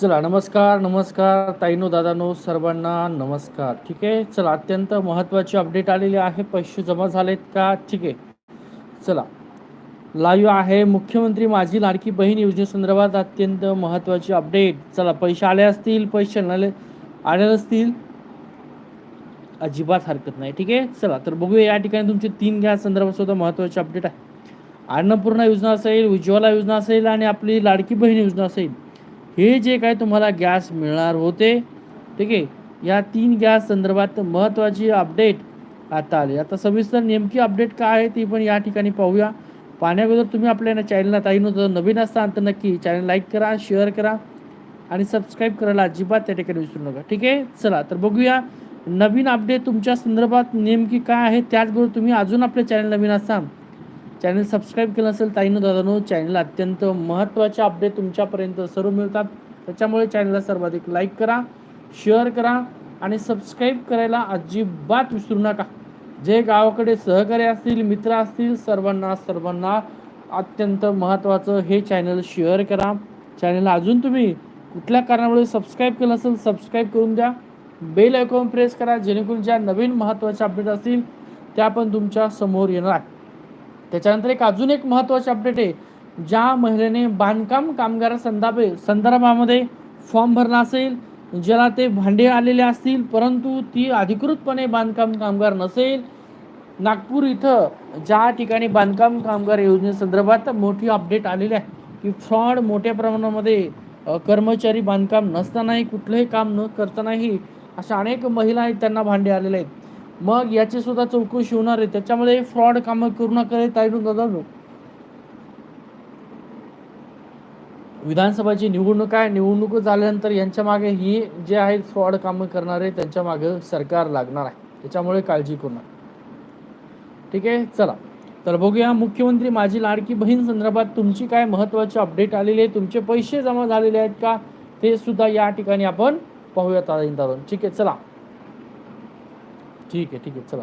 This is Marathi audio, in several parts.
चला नमस्कार नमस्कार ताईनो दादानो सर्वांना नमस्कार. ठीक आहे? चला अत्यंत महत्त्वाची अपडेट आलेली आहे. पैसे जमा झालेत का? ठीक आहे. चला. लाईव्ह आहे. मुख्यमंत्री माझी लाडकी बहीण योजनेसंदर्भात अत्यंत महत्त्वाची अपडेट चला पैसे आले असतील पैसे आले आले नसतील अजिबात हरकत नाही. ठीक आहे? चला तर बघूया या ठिकाणी तुमचे तीन घ्या. संदर्भात सुद्धा महत्त्वाची अपडेट आहे. अन्नपूर्णा योजना असेल उज्ज्वला योजना असेल आणि आपली लाडकी बहीण योजना असेल. हे जे काय तुम्हाला गॅस मिळणार होते ठीक आहे? या तीन गॅस संदर्भात महत्त्वाची अपडेट आता आली. आता सविस्तर नेमकी अपडेट काय आहे ती पण या ठिकाणी पाहूया. पाहण्याअगोदर तुम्ही आपल्या ना चॅनलला ताई नव्हतं नवीन असताल तर नक्की चॅनल लाईक करा शेअर करा आणि सबस्क्राईब करायला अजिबात त्या ठिकाणी विसरू नका. ठीक आहे? चला तर बघूया नवीन अपडेट तुमच्या संदर्भात नेमकी काय आहे. त्याचबरोबर तुम्ही अजून आपले चॅनल नवीन असाल चॅनल सबस्क्राईब केलं असेल ताईनं दादानो चॅनल अत्यंत महत्त्वाचे अपडेट तुमच्यापर्यंत सर्व मिळतात. त्याच्यामुळे चॅनलला सर्वाधिक लाईक करा शेअर करा आणि सबस्क्राईब करायला अजिबात विसरू नका. जे गावाकडे सहकारी असतील मित्र असतील सर्वांना सर्वांना अत्यंत महत्त्वाचं हे चॅनल शेअर करा. चॅनलला अजून तुम्ही कुठल्या कारणामुळे सबस्क्राईब केलं असेल सबस्क्राईब करून द्या. बेल आयकॉन प्रेस करा जेणेकरून ज्या नवीन महत्त्वाच्या अपडेट असतील त्या पण तुमच्यासमोर येणार आहेत. त्याच्यानंतर एक अजून एक महत्त्वाचे अपडेट आहे. ज्या महिलेने बांधकाम कामगार संदर्भे संदर्भामध्ये फॉर्म भरला असेल ज्याला ते भांडे आलेले असतील परंतु ती अधिकृतपणे बांधकाम कामगार नसेल नागपूर इथं ज्या ठिकाणी बांधकाम कामगार योजनेसंदर्भात मोठी अपडेट आलेली आहे की फ्रॉड मोठ्या प्रमाणामध्ये कर्मचारी बांधकाम नसतानाही कुठलंही काम न करतानाही अशा अनेक महिला आहेत त्यांना भांडे आलेले आहेत. मग याची सुद्धा चौकशी होणार आहे. त्याच्यामध्ये फ्रॉड कामं करू नका रे ताईडून दादा विधानसभाची निवडणूक आहे निवडणूक झाल्यानंतर यांच्या मागे ही जे आहेत फ्रॉड कामं करणारे त्यांच्या मागे सरकार लागणार आहे. त्याच्यामुळे काळजी करू नका. ठीक आहे? चला. तर बघूया मुख्यमंत्री माझी लाडकी बहीण संदर्भात तुमची काय महत्त्वाची अपडेट आलेली आहे? तुमचे पैसे जमा झालेले आहेत का? ते सुद्धा या ठिकाणी आपण पाहूया ताईन ठीक आहे चला. ठीक आहे ठीक आहे. चला.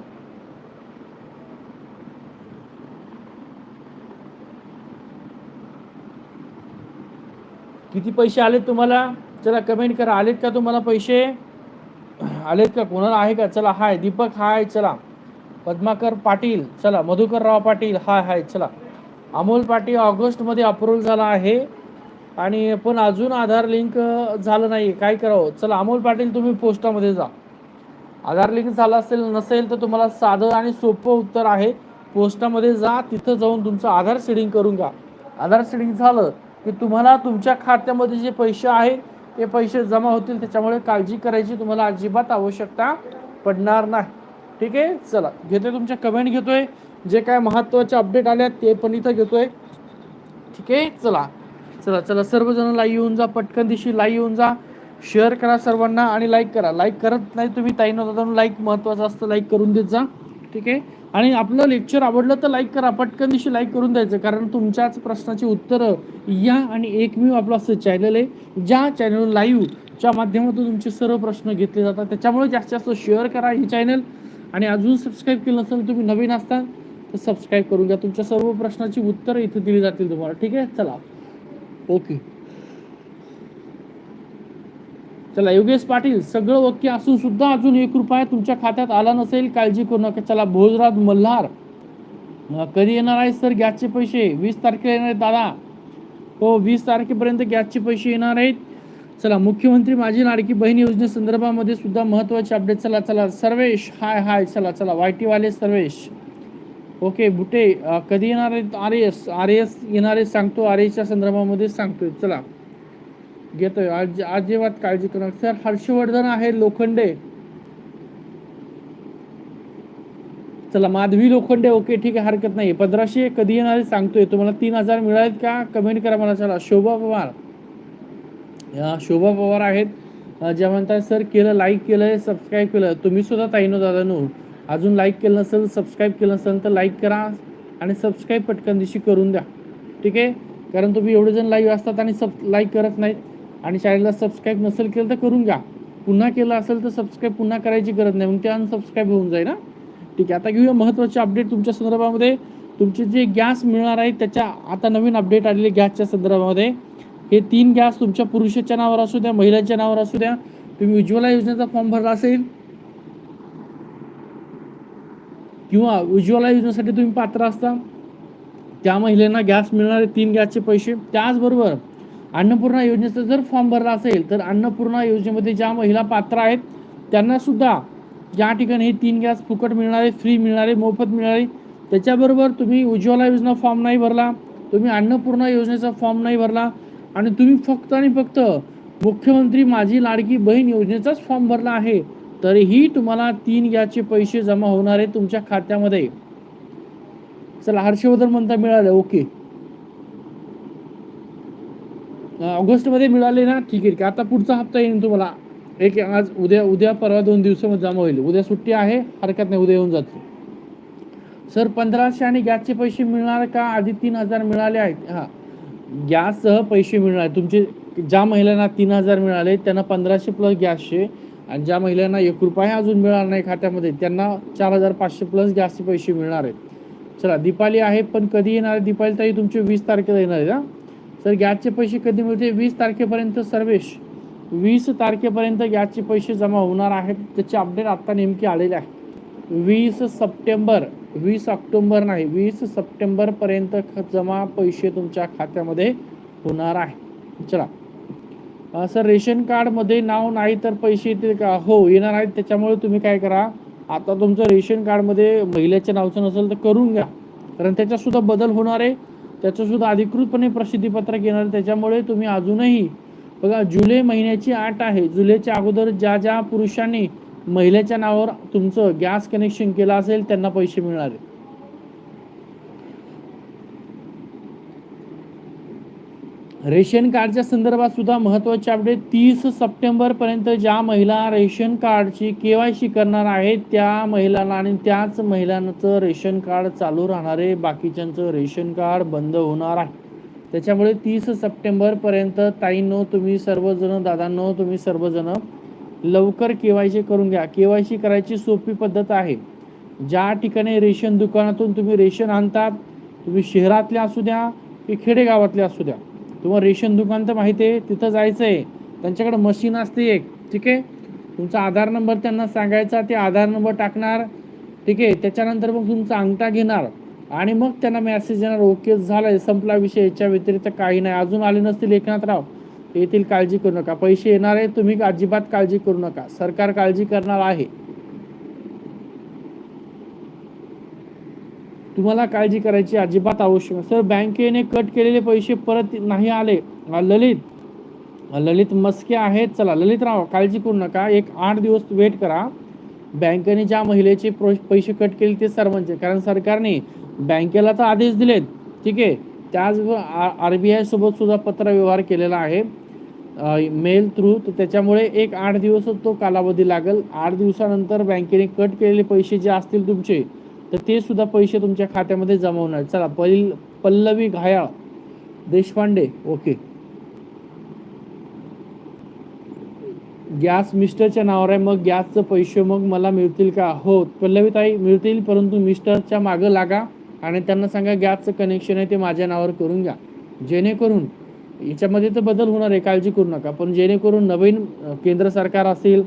किती पैसे आलेत तुम्हाला? चला कमेंट करा. आलेत का तुम्हाला पैसे? आलेत का? कोणाला आहे का? चला हाय. दीपक हाय. चला. पद्माकर पाटील. चला. मधुकरराव पाटील. हाय हाय. चला. अमोल पाटील ऑगस्टमध्ये अप्रूव्ह झाला आहे. आणि पण अजून आधार लिंक झालं नाही काय करावं? चला अमोल पाटील तुम्ही पोस्टामध्ये जा. आधार लिंक झालं असेल नसेल तर तुम्हाला साधं आणि सोपं उत्तर आहे. पोस्टामध्ये जा तिथं जाऊन तुमचं आधार सीडिंग करून घ्या. आधार सीडिंग झालं की तुम्हाला तुमच्या खात्यामध्ये जे पैसे आहेत ते पैसे जमा होतील. त्याच्यामुळे काळजी करायची तुम्हाला अजिबात आवश्यकता पडणार नाही. ठीक आहे? चला घेतोय तुमच्या कमेंट घेतोय. जे काय महत्त्वाचे अपडेट आले आहेत ते पण इथं घेतोय. ठीक आहे? चला. चला चला सर्वजण लाईव्ह येऊन जा पटकन दिवशी लाईव्ह येऊन जा. शेअर करा सर्वांना आणि लाईक करा. लाईक करत नाही तुम्ही ताई नव्हता लाईक महत्त्वाचं असतं लाईक करून देत जा. ठीक आहे? आणि आपलं लेक्चर आवडलं तर लाईक करा. पटकन दिवशी लाईक करून द्यायचं. कारण तुमच्याच प्रश्नाची उत्तरं या आणि एकमेव आपलं असं चॅनल आहे ज्या चॅनल लाईव्हच्या माध्यमातून तुमचे सर्व प्रश्न घेतले जातात. त्याच्यामुळे जास्तीत जास्त शेअर करा हे चॅनल आणि अजून सबस्क्राईब केलं नसेल तुम्ही नवीन असता तर सबस्क्राईब करून घ्या. तुमच्या सर्व प्रश्नाची उत्तरं इथे दिली जातील तुम्हाला. ठीक आहे? चला. ओके चला योगेश पाटील सगळं ओके असून सुद्धा अजून एक रुपया तुमच्या खात्यात आला नसेल काळजी करू नका. चला भोजराज मल्हार. कधी येणार आहे सर? गॅसचे पैसे. वीस तारखेला येणार आहेत दादा. हो वीस तारखेपर्यंत गॅसचे पैसे येणार आहेत. चला मुख्यमंत्री माझी लाडकी बहीण योजनेसंदर्भामध्ये सुद्धा महत्त्वाचे अपडेट चला चला सर्वेश. हाय हाय. चला चला वाय वाले सर्वेश. ओके बुटे कधी येणार आहेत? आर एस आर एस येणार आहे सांगतो. आर एसच्या संदर्भामध्ये सांगतोय. चला. घेतोय. आज अजिबात काळजी करू नका. सर हर्षवर्धन आहे लोखंडे. चला माधवी लोखंडे ओके ठीक आहे हरकत नाही पंधराशे कधी येणार आहे सांगतोय. तुम्हाला तीन हजार मिळालेत का? कमेंट करा मला चला. शोभा पवार. या शोभा पवार आहेत. ज्या म्हणतात सर केलं लाईक केलं सबस्क्राईब केलं. तुम्ही सुद्धा ताईनो दादानो अजून लाईक केलं नसेल सबस्क्राईब केलं नसेल तर लाईक करा आणि सबस्क्राईब पटकन दिवशी करून द्या. ठीक आहे? कारण तुम्ही एवढे जण लाईव्ह असतात आणि सब लाईक करत नाहीत. आणि चॅनलला सबस्क्राईब नसेल केलं तर करून घ्या. पुन्हा केलं असेल तर सबस्क्राईब पुन्हा करायची गरज नाही. मग ते अनसबस्क्राईब होऊन जाईल ना ठीक आहे आता घेऊया महत्त्वाचे अपडेट तुमच्या संदर्भामध्ये. तुमचे जे गॅस मिळणार आहे त्याच्या आता नवीन अपडेट आलेले गॅसच्या संदर्भामध्ये. हे तीन गॅस तुमच्या पुरुषाच्या नावावर असू द्या महिलांच्या नावावर असू द्या. तुम्ही उज्ज्वला योजनेचा फॉर्म भरला असेल किंवा उज्ज्वला योजनेसाठी तुम्ही पात्र असता. त्या महिलांना गॅस मिळणारे तीन गॅसचे पैसे. त्याचबरोबर अन्नपूर्णा योजनेचा जर फॉर्म भरला असेल तर अन्नपूर्णा योजनेमध्ये ज्या महिला पात्र आहेत त्यांना सुद्धा या ठिकाणी हे तीन गॅस फुकट मिळणारे फ्री मिळणारे मोफत मिळणारे त्याच्याबरोबर तुम्ही उज्ज्वला योजना फॉर्म नाही भरला तुम्ही अन्नपूर्णा योजनेचा फॉर्म नाही भरला आणि तुम्ही फक्त आणि फक्त मुख्यमंत्री माझी लाडकी बहीण योजनेचाच फॉर्म भरला आहे तरीही तुम्हाला तीन गॅसचे पैसे जमा होणार आहे तुमच्या खात्यामध्ये. चला हर्षवर्धन म्हणता मिळालं ओके. ऑगस्टमध्ये मिळाले ना ठीक आहे. ठीक आता पुढचा हप्ता येईल तुम्हाला. एक आज उद्या उद्या परवा दोन दिवसामध्ये जमा होईल. उद्या सुट्टी आहे हरकत नाही उद्या येऊन जातो सर पंधराशे आणि गॅसचे पैसे मिळणार का? आधी तीन हजार मिळाले आहेत. हां. गॅससह पैसे मिळणार तुमचे ज्या महिलांना तीन हजार मिळाले त्यांना पंधराशे प्लस गॅसचे आणि ज्या महिलांना एक रुपया अजून मिळणार नाही खात्यामध्ये त्यांना चार हजार पाचशे प्लस गॅसचे पैसे मिळणार आहेत. चला दीपाली आहे पण कधी येणार? आहे दीपाली ताई तुमचे वीस तारखेला येणार आहे ना सर गॅसचे पैसे कधी मिळते वीस तारखेपर्यंत सर्वेश. वीस तारखेपर्यंत गॅसचे पैसे जमा होणार आहेत. त्याचे अपडेट आत्ता नेमके आलेले आहे. वीस सप्टेंबर वीस ऑक्टोंबर नाही वीस सप्टेंबरपर्यंत ख- जमा पैसे तुमच्या खात्यामध्ये होणार आहे. चला. सर रेशन कार्डमध्ये नाव नाही तर पैसे येतील का? हो येणार आहेत. त्याच्यामुळे तुम्ही काय करा? आता तुमचं रेशन कार्डमध्ये महिलेच्या नावचं नसेल तर करून घ्या. कारण त्याच्यातसुद्धा बदल होणार आहे. त्याचं सुद्धा अधिकृतपणे प्रसिद्धीपत्रक येणार त्याच्यामुळे तुम्ही अजूनही बघा जुलै महिन्याची आठ आहे. जुलैच्या अगोदर ज्या ज्या पुरुषांनी महिलेच्या नावावर तुमचं गॅस कनेक्शन केलं असेल त्यांना पैसे मिळणार आहे. रेशन कार्डच्या संदर्भात सुद्धा महत्त्वाचे अपडेट तीस सप्टेंबर पर्यंत ज्या महिला रेशन कार्डची के वाय सी करणार आहेत त्या महिलांना आणि त्याच महिलांचं रेशन कार्ड चालू राहणार आहे बाकीच्यांचं रेशन कार्ड बंद होणार आहे. त्याच्यामुळे तीस सप्टेंबरपर्यंत ताईंनो तुम्ही सर्वजण दादांनो तुम्ही सर्वजण लवकर के वाय सी करून घ्या. के वाय सी करायची सोपी पद्धत आहे. ज्या ठिकाणी रेशन दुकानातून तुम्ही रेशन आणतात तुम्ही शहरातले असू द्या की खेडेगावातले असू द्या तुम्हाला रेशन दुकान तर माहिती आहे तिथं जायचं आहे त्यांच्याकडे मशीन असते एक ठीक आहे? तुमचा आधार नंबर त्यांना सांगायचा ते आधार नंबर टाकणार ठीक आहे? त्याच्यानंतर मग तुमचा अंगठा घेणार आणि मग त्यांना मेसेज येणार ओके झालं संपला विषय याच्या व्यतिरिक्त काही नाही. अजून आले नसतील एकनाथराव येथील काळजी करू नका. पैसे येणार आहे तुम्ही अजिबात काळजी करू नका. सरकार काळजी करणार आहे. तुम्हाला काळजी करायची अजिबात आवश्यक सर बँकेने कट केलेले पैसे परत नाही आले. ललित ललित मस्के आहेत. चला ललित राव काळजी करू नका. एक आठ दिवस वेट करा. बँकेने ज्या महिलेचे पैसे कट केले ते सर्वांचे. कारण सरकारने बँकेला तर आदेश दिलेत. ठीक आहे? त्याचबरोबर आर बी आय सोबत सुद्धा पत्रव्यवहार केलेला आहे. Mail through. तर त्याच्यामुळे एक आठ दिवस तो कालावधी लागेल. आठ दिवसानंतर बँकेने कट केलेले पैसे जे असतील तुमचे तर ते सुद्धा पैसे तुमच्या खात्यामध्ये जमा होणार. चला पहिल पल्लवी घायाळ देशपांडे ओके. गॅस मिस्टरच्या नावावर आहे मग गॅसचं पैसे मग मला मिळतील का? हो पल्लवी ताई मिळतील परंतु मिस्टरच्या मागं लागा आणि त्यांना सांगा गॅसचं कनेक्शन आहे ते माझ्या नावावर करून घ्या. जेणेकरून याच्यामध्ये तर बदल होणार आहे काळजी करू नका. पण जेणेकरून नवीन केंद्र सरकार असेल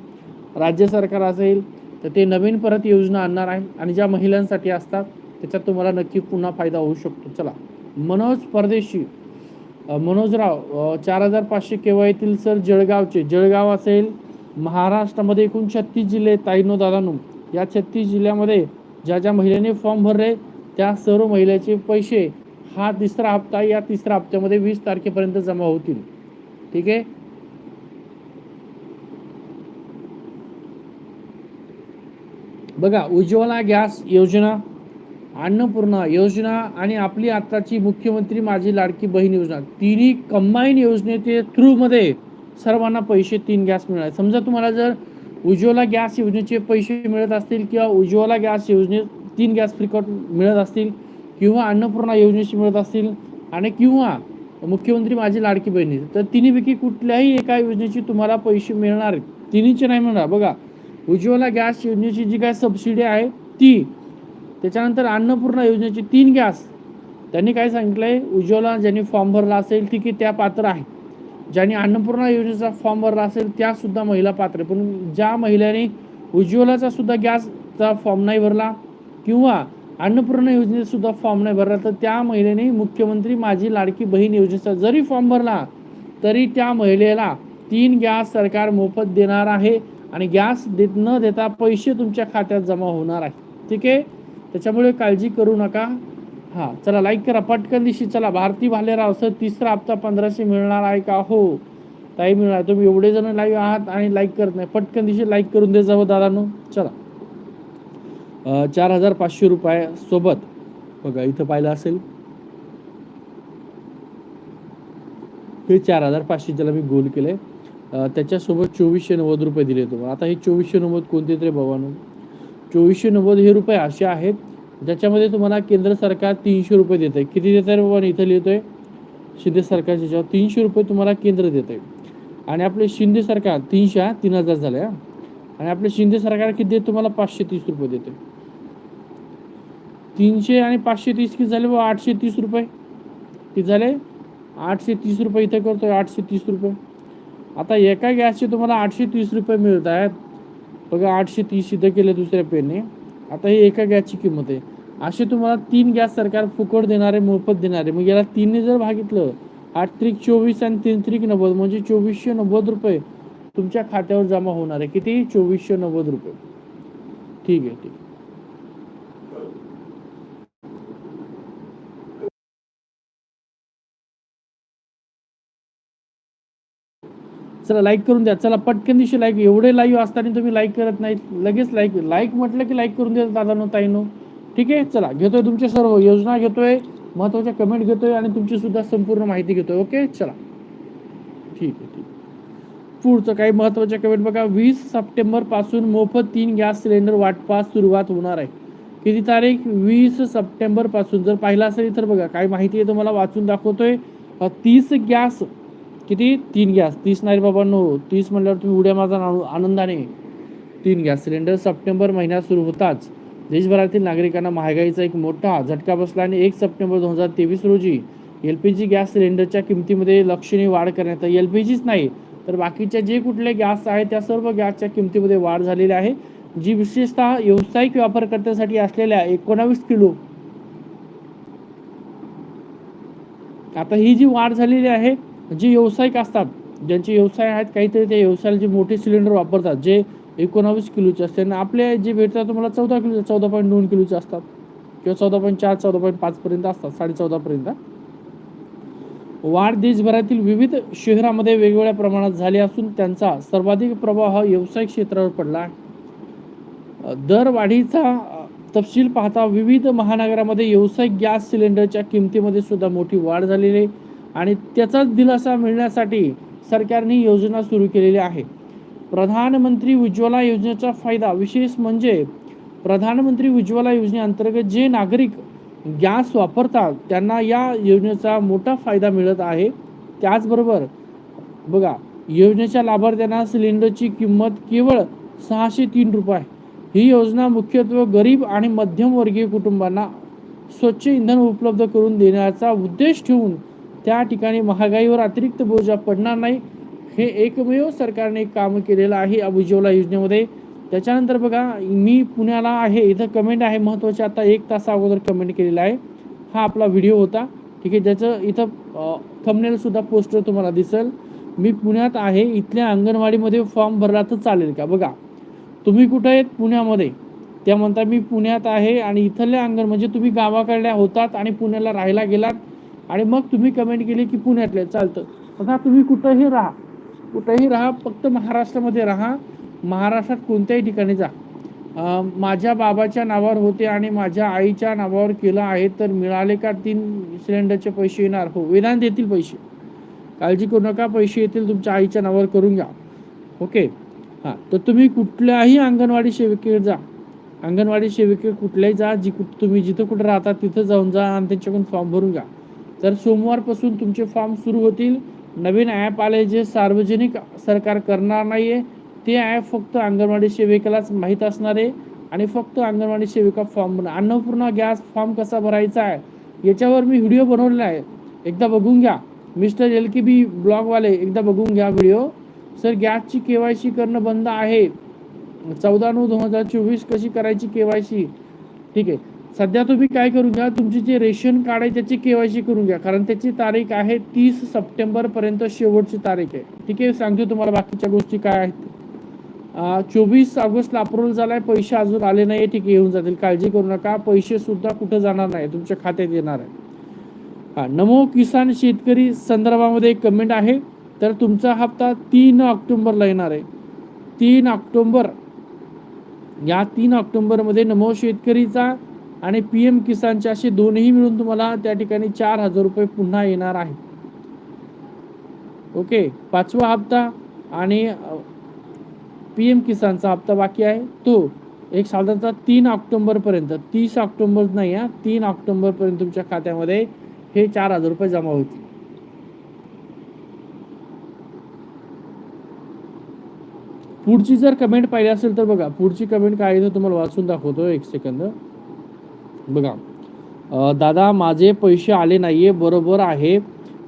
राज्य सरकार असेल तर ते नवीन परत योजना आणणार आहे आणि ज्या महिलांसाठी असतात त्याच्यात तुम्हाला नक्की पुन्हा फायदा होऊ शकतो. चला. मनोज परदेशी. मनोजराव चार हजार पाचशे केव्हा येतील सर जळगावचे. जळगाव असेल महाराष्ट्रामध्ये एकूण छत्तीस जिल्हे ताईनो दादानो. या छत्तीस जिल्ह्यामध्ये ज्या ज्या महिलेने फॉर्म भरले त्या सर्व महिलेचे पैसे हा तिसरा हप्ता या तिसऱ्या हप्त्यामध्ये वीस तारखेपर्यंत जमा होतील. ठीक आहे? बघा उज्ज्वला गॅस योजना अन्नपूर्णा योजना आणि आपली आत्ताची मुख्यमंत्री माझी लाडकी बहीण योजना. तिन्ही कंबाईन योजनेचे थ्रूमध्ये सर्वांना पैसे तीन गॅस मिळणार समजा तुम्हाला जर उज्ज्वला गॅस योजनेचे पैसे मिळत असतील किंवा उज्ज्वला गॅस योजने तीन गॅस फ्रिकॉट मिळत असतील किंवा अन्नपूर्णा योजनेशी मिळत असतील आणि किंवा मुख्यमंत्री माझी लाडकी बहिणी तर तिन्हीपैकी कुठल्याही एका योजनेची तुम्हाला पैसे मिळणार तिन्हीचे नाही मिळणार. बघा उज्ज्वला गॅस योजनेची जी काय सबसिडी आहे ती. त्याच्यानंतर अन्नपूर्णा योजनेची तीन गॅस. त्यांनी काय सांगितलं आहे उज्ज्वला ज्यांनी फॉर्म भरला असेल ती की त्या पात्र आहे. ज्यांनी अन्नपूर्णा योजनेचा फॉर्म भरला असेल त्यासुद्धा महिला पात्र आहे. पण ज्या महिलांनी उज्ज्वलाचा सुद्धा गॅसचा फॉर्म नाही भरला किंवा अन्नपूर्णा योजनेतसुद्धा फॉर्म नाही भरला तर त्या महिलेने मुख्यमंत्री माझी लाडकी बहीण योजनेचा जरी फॉर्म भरला तरी त्या महिलेला तीन गॅस सरकार मोफत देणार आहे. आणि गॅस देत न देता पैसे तुमच्या खात्यात जमा होणार आहे. ठीक आहे? त्याच्यामुळे काळजी करू नका. हां चला लाईक करा. पटकन दिवशी चला. भारती भालेराव सर तिसरा हप्ता पंधराशे मिळणार आहे का? हो. ताई मिळणार. तुम्ही एवढे जण लाईव्ह आहात आणि लाईक करत नाही. पटकन दिवशी लाईक करून दे जावं हो दादानो. चला. चार हजार पाचशे रुपये सोबत. बघा इथं पाहिलं असेल. हे चार हजार पाचशे ज्याला मी गोल केलं आहे त्याच्यासोबत चोवीसशे नव्वद रुपये दिले तुम्हाला आता हे चोवीसशे नव्वद कोणते तरी भावानो चोवीसशे नव्वद हे रुपये असे आहेत ज्याच्यामध्ये तुम्हाला केंद्र सरकार तीनशे रुपये देत आहे किती देत आहे बाबा इथं लिहितोय. शिंदे सरकारच्या ह्याच्यावर तीनशे रुपये तुम्हाला केंद्र देत आहे आणि आपले शिंदे सरकार तीनशे हा, तीन हजार झाले आणि आपले शिंदे सरकार किती देत तुम्हाला पाचशे तीस रुपये देते तीनशे आणि पाचशे तीस किती झाले? बाबा आठशे तीस रुपये. किती झाले? आठशे तीस रुपये इथं करतोय आठशे तीस रुपये. आता एका गॅसचे तुम्हाला आठशे तीस रुपये मिळत आहेत. बघा आठशे तीस सिद्ध केले दुसऱ्या पेनने. आता ही एका गॅसची किंमत आहे. असे तुम्हाला तीन गॅस सरकार फुकट देणारे मोफत देणारे मग याला तीनने जर भागितलं आठ त्रिक चोवीस आणि तीन त्रिक नव्वद म्हणजे चोवीसशे नव्वद रुपये तुमच्या खात्यावर जमा होणार आहे. किती चोवीसशे नव्वद रुपये. ठीक आहे ठीक आहे. चला लाईक करून द्या. चला पटकन दिवशी लाईक एवढे लाईव्ह असताना तुम्ही लाईक करत नाहीत. लगेच लाईक लाईक म्हटलं की लाईक करून द्या दादानो ताईनो. ठीक आहे? चला घेतोय तुमचे सर्व योजना घेतोय. महत्त्वाच्या कमेंट घेतोय आणि तुमची सुद्धा संपूर्ण माहिती घेतोय ओके चला. ठीक आहे ठीक पुढचं काही महत्त्वाच्या कमेंट बघा. वीस सप्टेंबरपासून मोफत तीन गॅस सिलेंडर वाटपास सुरुवात होणार आहे. किती तारीख? वीस सप्टेंबरपासून. जर पाहिलं असेल तर बघा. काही माहिती आहे तुम्हाला वाचून दाखवतोय. तीस गॅस किती? तीन गॅस. तीस नाही बाबांनो. तीस म्हटल्यावर तुम्ही उड्या माझा आनंदाने. तीन गॅस. सिलेंडर सप्टेंबर महिन्यात सुरू होताच. देशभरातील नागरिकांना महागाईचा एक मोठा झटका बसला आणि एक सप्टेंबर दोन हजार तेवीस रोजी एल पी जी गॅस सिलेंडरच्या किमतीमध्ये लक्षणीय वाढ करण्यात एल पी जीच नाही तर बाकीच्या जे कुठले गॅस आहेत त्या सर्व गॅसच्या किमतीमध्ये वाढ झालेली आहे जी विशेषतः व्यावसायिक वापरकर्त्यांसाठी असलेल्या एकोणावीस किलो. आता ही जी वाढ झालेली आहे जे व्यावसायिक असतात ज्यांचे व्यवसाय आहेत काहीतरी त्या व्यवसायाला जे मोठे सिलेंडर वापरतात जे एकोणावीस किलोचे असते आणि आपले जे भेटतात तुम्हाला चौदा किलो चौदा पॉईंट दोन किलोचे असतात किंवा चौदा पॉईंट चार चौदा पॉईंट पाचपर्यंत असतात साडे चौदापर्यंत वाढ देशभरातील विविध शहरामध्ये वेगवेगळ्या प्रमाणात झाली असून त्यांचा सर्वाधिक प्रभाव हा व्यावसायिक क्षेत्रावर पडला आहे. दरवाढीचा तपशील पाहता विविध महानगरामध्ये व्यावसायिक गॅस सिलेंडरच्या किमतीमध्ये सुद्धा मोठी वाढ झालेली आहे. आणि त्याचाच दिलासा मिळण्यासाठी सरकारने योजना सुरू केलेली आहे. प्रधानमंत्री उज्ज्वला योजनेचा फायदा विशेष म्हणजे प्रधानमंत्री उज्ज्वला योजनेअंतर्गत जे नागरिक गॅस वापरतात त्यांना या योजनेचा मोठा फायदा मिळत आहे. त्याचबरोबर बघा योजनेच्या लाभार्थ्यांना सिलेंडरची किंमत केवळ सहाशे तीन रुपये ही योजना मुख्यत्वे गरीब आणि मध्यमवर्गीय कुटुंबांना स्वच्छ इंधन उपलब्ध करून देण्याचा उद्देश ठेवून त्या ठिकाणी महागाईवर अतिरिक्त बोजा पडणार नाही. हे एकमेव सरकारने काम केलेलं आहे या उज्ज्वला योजनेमध्ये. त्याच्यानंतर बघा मी पुण्याला आहे इथं कमेंट आहे महत्त्वाची आता एक तासा अगोदर कमेंट केलेला आहे. हा आपला व्हिडिओ होता. ठीक आहे ज्याचं इथं थंबनेलसुद्धा पोस्टर तुम्हाला दिसेल. मी पुण्यात आहे इथल्या अंगणवाडीमध्ये फॉर्म भरला तर चालेल का? बघा तुम्ही कुठं आहेत? पुण्यामध्ये. त्या म्हणता मी पुण्यात आहे आणि इथल्या अंगण म्हणजे तुम्ही गावाकडल्या होतात आणि पुण्याला राहायला गेलात. आणि मग तुम्ही कमेंट केली की पुण्यातले. चालतं. आता तुम्ही कुठंही राहा. कुठंही राहा फक्त महाराष्ट्रामध्ये राहा. महाराष्ट्रात कोणत्याही ठिकाणी जा. माझ्या बाबाच्या नावावर होते आणि माझ्या आईच्या नावावर केलं आहे तर मिळाले का तीन सिलेंडरचे पैसे येणार? हो वेदांत येतील पैसे. काळजी करू नका पैसे येतील तुमच्या आईच्या नावावर करून घ्या. ओके हां तर तुम्ही कुठल्याही अंगणवाडी सेविकेकडे जा. अंगणवाडी सेविकेकडे कुठल्याही जा जी कुठं तुम्ही जिथं कुठं राहता तिथं जाऊन जा आणि त्यांच्याकडून फॉर्म भरून घ्या. तर सोमवारपासून तुमचे फॉर्म सुरू होतील. नवीन ॲप आले जे सार्वजनिक सरकार करणार नाही आहे ते ॲप फक्त अंगणवाडी सेविकेलाच माहीत असणार आहे. आणि फक्त अंगणवाडी सेविका फॉर्म अन्नपूर्णा गॅस फॉर्म कसा भरायचा आहे याच्यावर मी व्हिडिओ बनवलेला आहे. एकदा बघून घ्या. मिस्टर एल के बी ब्लॉगवाले एकदा बघून घ्या व्हिडिओ. सर गॅसची के वाय सी करणं बंद आहे. चौदा नऊ दोन हजार चोवीस कशी करायची के वाय सी ठीक आहे. सध्या तुम्ही काय करून घ्या तुमची जे रेशन कार्ड आहे त्याची केवायसी करून घ्या. कारण त्याची तारीख आहे तीस सप्टेंबरपर्यंत शेवटची तारीख आहे. ठीक आहे सांगतो तुम्हाला बाकीच्या गोष्टी काय आहेत. चोवीस ऑगस्टला अप्रुव्हल झालाय पैसे अजून आले नाही ठीक आहे येऊन जातील. काळजी करू नका पैसे सुद्धा कुठं जाणार नाही तुमच्या खात्यात येणार आहे हा नमो किसान शेतकरी संदर्भामध्ये एक कमेंट आहे. तर तुमचा हप्ता तीन ऑक्टोंबरला येणार आहे. तीन ऑक्टोंबर या तीन ऑक्टोंबरमध्ये नमो शेतकरीचा आणि पी एम किसानचे असे दोन्ही मिळून तुम्हाला त्या ठिकाणी चार हजार रुपये पुन्हा येणार आहे. ओके पाचवा हप्ता आणि पी एम किसानचा हप्ता बाकी आहे. तो एक साधारणतः तीन ऑक्टोंबरपर्यंत तीस ऑक्टोंबर नाही हा तीन ऑक्टोंबरपर्यंत तुमच्या खात्यामध्ये हे चार हजार रुपये जमा होतील. पुढची जर कमेंट पाहिली असेल तर बघा पुढची कमेंट काय आहे तुम्हाला वाचून दाखवतो एक सेकंद बघा. दादा माझे पैसे आले नाही आहे बरोबर आहे.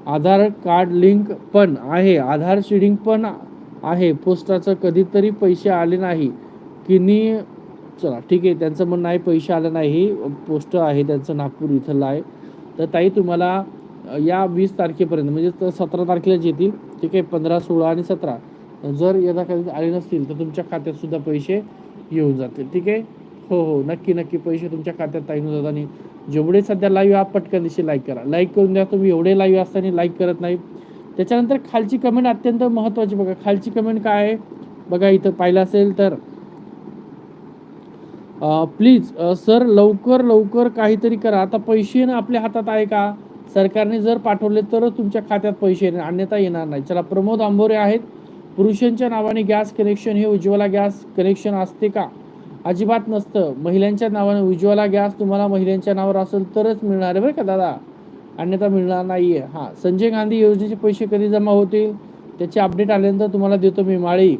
आधार कार्ड लिंक पण आहे आधार शिडिंग पण आहे. पोस्टाचं कधीतरी पैसे आले नाही. किनी चला ठीक आहे त्यांचं म्हणणं आहे पैसे आले नाही. पोस्ट आहे त्यांचं नागपूर इथलं आहे तर ताई तुम्हाला या वीस तारखेपर्यंत म्हणजे सतरा तारखेलाच येतील. ठीक आहे पंधरा सोळा आणि सतरा. जर यदा कधी आले नसतील तर तुमच्या खात्यात सुद्धा पैसे येऊन जातील. ठीक आहे? हो हो. नक्की नक्की. पैसे तुमच्या खात्यात ताईन जातात आणि जेवढे सध्या लाईव्ह आहात पटकन दिवशी लाईक करा. लाईक करून द्या तुम्ही. एवढे लाईव्ह असताना लाईक करत नाही. त्याच्यानंतर खालची कमेंट अत्यंत महत्वाची बघा. खालची कमेंट काय आहे? बघा इथं पाहिलं असेल तर प्लीज सर लवकर लवकर काहीतरी करा. आता पैसे ना आपल्या हातात आहे का? सरकारने जर पाठवले तरच तुमच्या खात्यात पैसे येणार. अन्यथा येणार नाही. चला प्रमोद आंबोरे आहेत. पुरुषांच्या नावाने गॅस कनेक्शन हे उज्ज्वला गॅस कनेक्शन असते का? अजिबात नसतं. महिलांच्या नावाने उज्ज्वला गॅस तुम्हाला महिलांच्या नावावर असेल तरच मिळणार आहे बरं का दादा? अन्यथा मिळणार नाही आहे हां संजय गांधी योजनेचे पैसे कधी जमा होतील? त्याचे अपडेट आल्यानंतर तुम्हाला देतो मी माळी.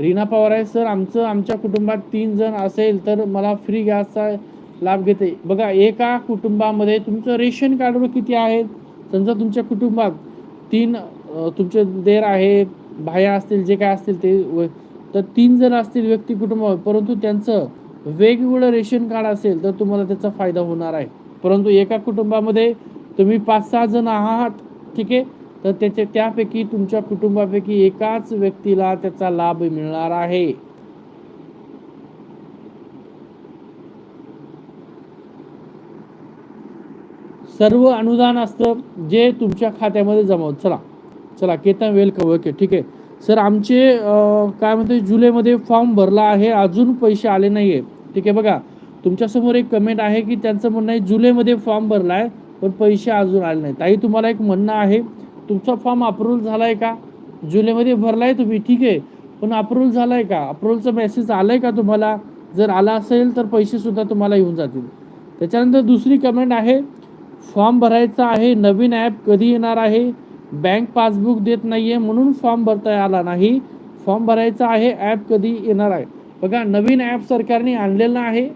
रीना पवार आहे सर आमचं आमच्या कुटुंबात तीन जण असेल तर मला फ्री गॅसचा लाभ घेते. बघा एका कुटुंबामध्ये तुमचं रेशन कार्डवर किती आहेत? समजा तुमच्या कुटुंबात तीन तुमचे देर आहे भाया असतील जे काय असतील ते व- तर तीन जण असतील व्यक्ती कुटुंब परंतु त्यांचं वेगवेगळं रेशन कार्ड असेल तर तुम्हाला त्याचा फायदा होणार आहे. परंतु एका कुटुंबामध्ये तुम्ही पाच सहा जण आहात ठीक आहे? तर त्याच्या त्यापैकी तुमच्या कुटुंबापैकी एकाच व्यक्तीला त्याचा लाभ मिळणार आहे. सर्व अनुदान असतं जे तुमच्या खात्यामध्ये जमा होत. चला चला केतन वेलकम ओके ठीक आहे. सर आमचे काय म्हणते जुलैमध्ये फॉर्म भरला आहे अजून पैसे आले नाही आहे ठीक आहे बघा. तुमच्यासमोर एक कमेंट आहे की त्यांचं म्हणणं आहे जुलैमध्ये फॉर्म भरला आहे पण पैसे अजून आले नाही ताई तुम्हाला एक म्हणणं आहे तुमचा फॉर्म अप्रूव्हल झाला आहे का? जुलैमध्ये भरला आहे तुम्ही ठीक आहे. पण अप्रूव्हल झाला आहे का? अप्रूव्हलचा मेसेज आला आहे का तुम्हाला? जर आला असेल तर पैसेसुद्धा तुम्हाला येऊन जातील. त्याच्यानंतर दुसरी कमेंट आहे फॉर्म भरायचा आहे नवीन ॲप कधी येणार आहे? बँक पासबुक देत नाही आहे म्हणून फॉर्म भरता आला नाही. फॉर्म भरायचा आहे ॲप कधी येणार आहे? बघा नवीन ॲप सरकारने आणलेलं आहे.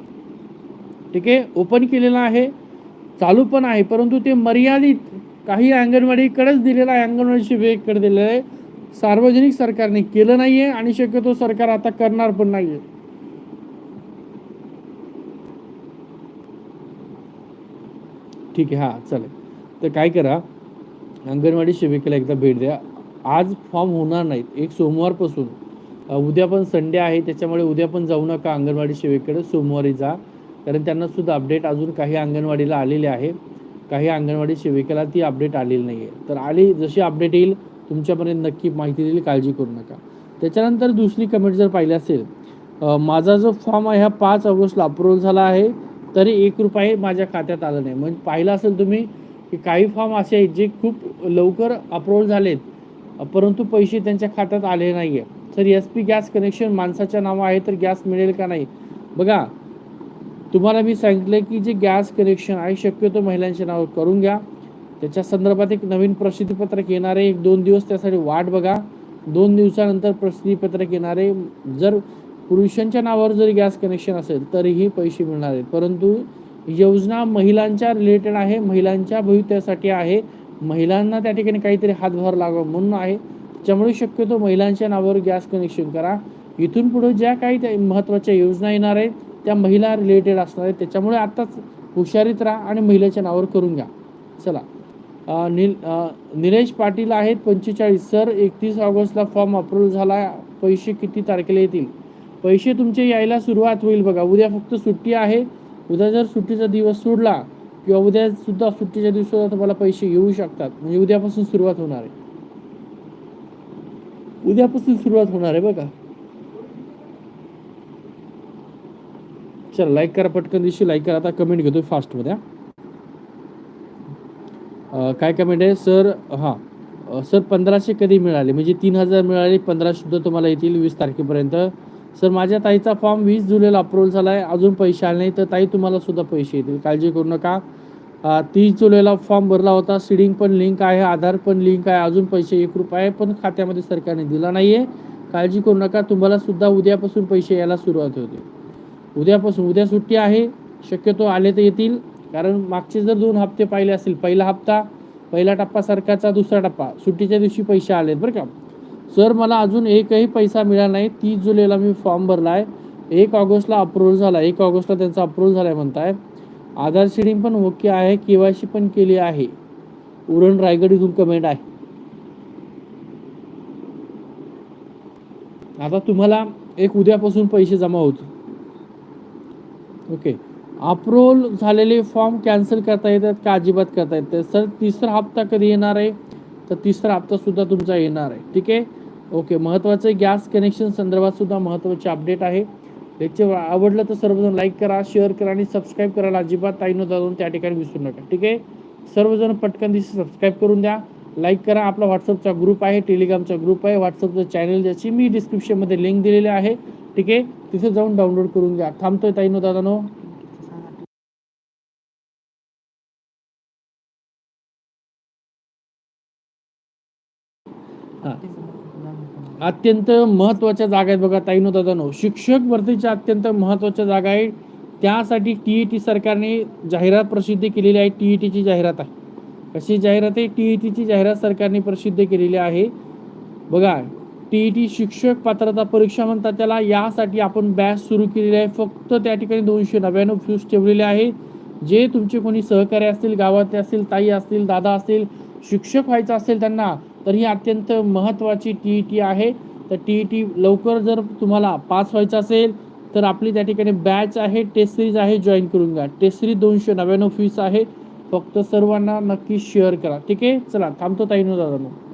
ठीक आहे ओपन केलेलं आहे. चालू पण आहे परंतु ते मर्यादित काही अंगणवाडीकडेच दिलेलं आहे. अंगणवाडी वेगकडे दिलेलं आहे. सार्वजनिक सरकारने केलं नाही आहे आणि शक्यतो सरकार आता करणार पण नाही आहे ठीक आहे हां चालेल. तर काय करा अंगणवाडी सेविकेला एकदा भेट द्या. आज फॉर्म होणार नाहीत. एक सोमवारपासून. उद्या पण संडे आहे त्याच्यामुळे उद्या पण जाऊ नका अंगणवाडी सेवेकडे. सोमवारी जा. कारण त्यांना सुद्धा अपडेट अजून काही अंगणवाडीला आलेले आहे. काही अंगणवाडी सेविकेला ती अपडेट आलेली नाही आहे तर आली जशी अपडेट येईल तुमच्यापर्यंत नक्की माहिती देईल काळजी करू नका. त्याच्यानंतर दुसरी कमेंट जर पाहिली असेल माझा जो फॉर्म आहे हा पाच ऑगस्टला अप्रूव्हल झाला आहे. तरी एक रुपये माझ्या खात्यात आलं नाही. म्हणजे पाहिलं असेल तुम्ही की काही फॉर्म असे आहेत जे खूप लवकर अप्रूव्हल झालेत परंतु पैसे त्यांच्या खात्यात आले नाही आहे sir S P gas connection माणसाच्या नावं आहे तर गॅस मिळेल का नाही? बघा तुम्हाला मी सांगितलं की जे गॅस कनेक्शन आहे शक्यतो महिलांच्या नावावर करून घ्या. त्याच्या संदर्भात एक नवीन प्रसिद्धीपत्रक येणार आहे. एक दोन दिवस त्यासाठी वाट बघा. दोन दिवसानंतर प्रसिद्धीपत्रक येणार आहे. जर पुरुषांच्या नावावर जर गॅस कनेक्शन असेल तरीही पैसे मिळणार आहेत. परंतु योजना महिलांच्या रिलेटेड आहे महिलांच्या भवितव्यासाठी आहे. महिलांना त्या ठिकाणी काहीतरी हातभार लागावा म्हणून आहे. त्यामुळे शक्यतो महिलांच्या नावावर गॅस कनेक्शन करा. इथून पुढे ज्या काही त्या महत्त्वाच्या योजना येणार आहेत त्या महिला रिलेटेड असणार आहेत. त्याच्यामुळे आत्ताच हुशारीत राहा आणि महिलेच्या नावावर करून घ्या. चला. निल निलेश पाटील आहेत पंचेचाळीस. सर एकतीस ऑगस्टला फॉर्म अप्रूव्ह झाला पैसे किती तारखेला येतील? पैसे तुमचे यायला सुरुवात होईल बघा. उद्या फक्त सुट्टी आहे. उद्या जर सुट्टीचा दिवस सोडला किंवा उद्या सुद्धा सुट्टीच्या दिवसाला तुम्हाला पैसे येऊ शकतात. म्हणजे उद्यापासून सुरुवात होणार आहे. उद्यापासून सुरुवात होणार आहे बघा. चला लाईक करा पटकन दिवशी लाईक करा. आता कमेंट घेतो फास्टमध्ये हा. काय कमेंट आहे? सर हां. सर पंधराशे कधी मिळाले? म्हणजे तीन हजार मिळाले पंधरा सुद्धा तुम्हाला येतील वीस तारखेपर्यंत. सर माझ्या ताईचा फॉर्म वीस जुलैला अप्रूव्हल झाला आहे अजून पैसे आले नाही तर ताई तुम्हाला सुद्धा पैसे येतील. काळजी करू नका. तीस जुलैला फॉर्म भरला होता. सीडिंग पण लिंक आहे आधार पण लिंक आहे. अजून पैसे एक रुपये पण खात्यामध्ये सरकारने दिला नाही आहे काळजी करू नका. तुम्हाला सुद्धा उद्यापासून पैसे यायला सुरुवात होते. उद्यापासून उद्या सुट्टी आहे. शक्यतो आले तर येतील. कारण मागचे जर दोन हप्ते पाहिले असतील पहिला हप्ता पहिला टप्पा सरकारचा दुसरा टप्पा. सुट्टीच्या दिवशी पैसे आलेत बरं का. सर मला अजून एकही पैसा मिळाला नाही तीस जुलैला मी फॉर्म भरला आहे एक ऑगस्टला अप्रूव्हल झाला. एक ऑगस्टला त्यांचा अप्रूव्हल झाला आहे म्हणताय. आधार शेडिंग पण ओके आहे के वाय सी पण केली आहे. उरण रायगड इथून कमेंट आहे. आता तुम्हाला एक उद्यापासून पैसे जमा होतील. ओके अप्रूव्हल झालेले फॉर्म कॅन्सल करता येतात का अजिबात करता येतात सर तिसरा हप्ता कधी येणार आहे? तर तिसरा हप्ता सुद्धा तुमचा येणार आहे. ठीक आहे? ओके महत्त्वाचं गॅस कनेक्शन संदर्भात सुद्धा महत्त्वाचे अपडेट आहे. लेक्चर आवडलं तर सर्वजण लाईक करा शेअर करा आणि सबस्क्राईब करायला अजिबात ताई न जाऊन त्या ठिकाणी विसरू नका ठीक आहे? सर्वजण पटकन दिवशी सबस्क्राईब करून द्या. लाईक करा आपला व्हॉट्सअपचा ग्रुप आहे टेलिग्रामचा ग्रुप आहे. व्हॉट्सअपचं चॅनल ज्याची मी डिस्क्रिप्शनमध्ये लिंक दिलेली आहे ठीक आहे? तिथे जाऊन डाउनलोड करून घ्या. थांबतोय ताईनो दादानो हां अत्यंत महत्त्वाच्या जागा आहेत बघा ताईनो दादानो शिक्षक भरतीच्या अत्यंत महत्त्वाच्या जागा आहे त्यासाठी टी ई टी सरकारने जाहिरात प्रसिद्ध केलेली आहे. टी ई टीची जाहिरात आहे. कशी जाहिरात आहे? टी ई टीची जाहिरात सरकारने प्रसिद्ध केलेली आहे. बघा टी ई टी शिक्षक पात्रता परीक्षा म्हणतात त्याला. यासाठी आपण बॅच सुरू केलेली आहे. फक्त त्या ठिकाणी दोनशे नव्याण्णव फ्यूज ठेवलेले आहे. जे तुमचे कोणी सहकारी असतील गावातले असतील ताई असतील दादा असतील शिक्षक व्हायचं असेल त्यांना तर ही अत्यंत महत्त्वाची टी ई टी आहे. तर टी ई टी लवकर जर तुम्हाला पास व्हायचं असेल तर आपली त्या ठिकाणी बॅच आहे टेस्ट सिरीज आहे जॉईन करून घ्या. टेस्ट सिरीज दोनशे नव्याण्णव फीस आहे. फक्त सर्वांना नक्की शेअर करा. ठीक आहे? चला थांबतो ताईनो दादा मग